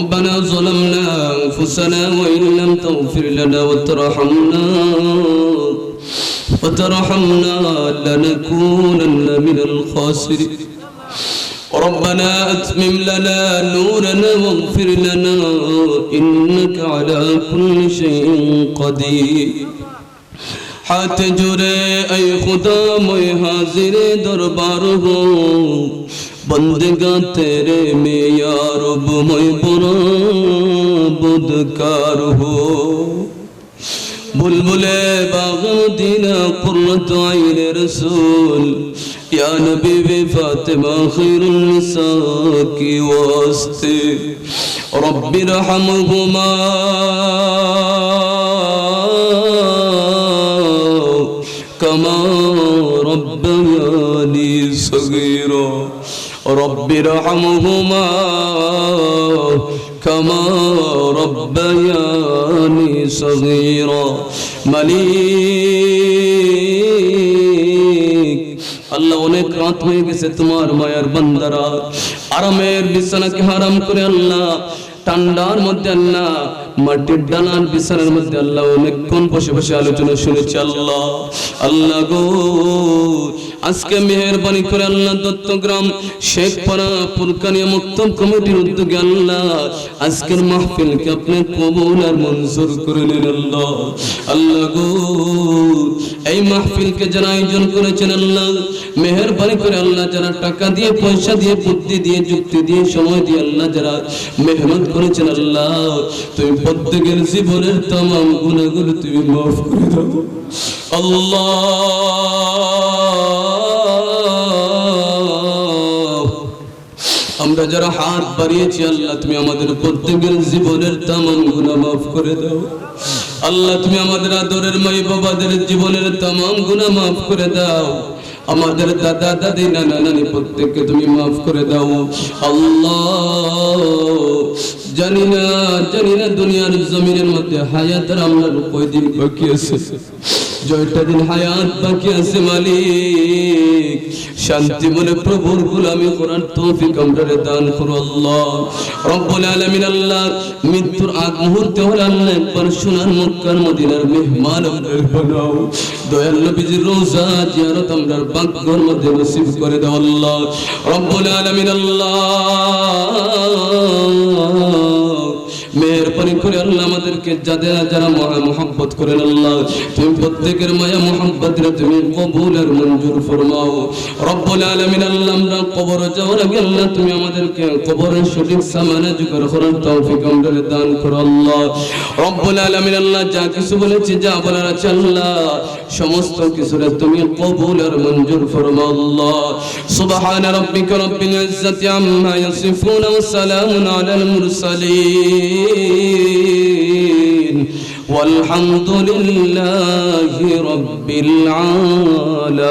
ربنا ظلمنا أنفسنا وإن لم تغفر لنا وترحمنا وترحمنا لنكونن من الخاسرين. ربنا أتمم لنا نورنا واغفر لنا إنك على كل شيء قدير. হাত জুড়ে এই খুদা মই হাজিরে দরবার হো। বন্দগা তেরে মে ইয়ারব মই পুরা বুদকার হো। বুলবুলে বাগ দিনা কুরত আইন রসুল। ইয়া নবী বে ফাতেমা খৈরুল নিসা কি ওয়াস্তে كما ربياني صغيرا رب ارحمهما كما ربياني صغيرا মালিক আল্লাহ অনেক রাত হয়ে গেছে তোমার মায়ার বান্দারা আরামের বিছানাকে হারাম করে আল্লাহ ঠান্ডার মধ্যে আল্লাহ মাটির ডানার বিছানার মধ্যে আল্লাহ অনেকক্ষণ বসে বসে আলোচনা শুনেছি আল্লাহ। আল্লাহ গো, আজকে মেহরবানি করে আল্লাহ দত্তগ্রাম শেখপাড়া পুরকানিয়া মুক্তম কমিটির উদ্যোগে আল্লাহ আজকের মাহফিলকে আপনি কবুল আর মঞ্জুর করে নিন আল্লাহ। আল্লাহ গো মাহফিলকে যারা আয়োজন করেছেন আল্লাহ, মেহরবানি করে আল্লাহ যারা টাকা দিয়ে, পয়সা দিয়ে, বুদ্ধি দিয়ে, যুক্তি দিয়ে, সময় দিয়ে আল্লাহ যারা মেহনত করেছেন আল্লাহ, তুমি প্রত্যেকের জীবনের তাম গুণাগুলো তুমি মাফ করে দাও। আল্লাহ আমরা যারা হাত বাড়িয়েছি, আল্লাহ তুমি আমাদের প্রত্যেকের জীবনের তামান গুণা মাফ করে দাও। আল্লাহ তুমি আমাদের আদরের মাই বাবাদের জীবনের তামাম গুণা মাফ করে দাও। আমাদের দাদা, দাদি, নানা, নানি প্রত্যেককে তুমি মাফ করে দাও। আল্লাহ, জানি না জানি না দুনিয়ার জমিনের মধ্যে হায়াতের আমরা কয়দিন বাকি আছে। জয়টা দিন হায়াত, বাকি আছে মালিক। শান্তি মনে প্রভুর গোলামি করার তৌফিক আমরা দান করো আল্লাহ। রব্বুল আলামিন আল্লাহ, মৃত্যুর আগ মুহূর্তে আল্লাহ একবার মক্কার মদিনার মেহমান বানাও দয়াল নবীজির রোজা জিয়ারত আমরা বাগঘর মধ্যে নসিব করে দাও আল্লাহ। রব্বুল আলামিন আল্লাহ। মেহরবানি করে আল্লাহ আমাদেরকে যাদের যারা মোহাম্মত করেন আল্লাহ, তুমি প্রত্যেকের মায়া মোহাম্মত তুমি কবুল আর মঞ্জুর ফরমাও। রব্বুল আলমিন আল্লাহ, আমরা কবর যাওয়ার আগে আল্লাহ, তুমি আমাদেরকে কবরের সঠিক সামানে জোগাড় করার তৌফিক আমরা দান করো আল্লাহ। রব্বুল আলমিন আল্লাহ, যা কিছু বলেছি, যা বলার আছে আল্লাহ। সমস্ত কিছুরে তুমি কবুল আর মঞ্জুর ফরমাও আল্লাহ সুবহান রাব্বিকা রব্বিল ইজ্জাতি আম্মা ইয়াসিফুন ওয়া সালামুন আলাল মুরসালিন والحمد لله رب العالمين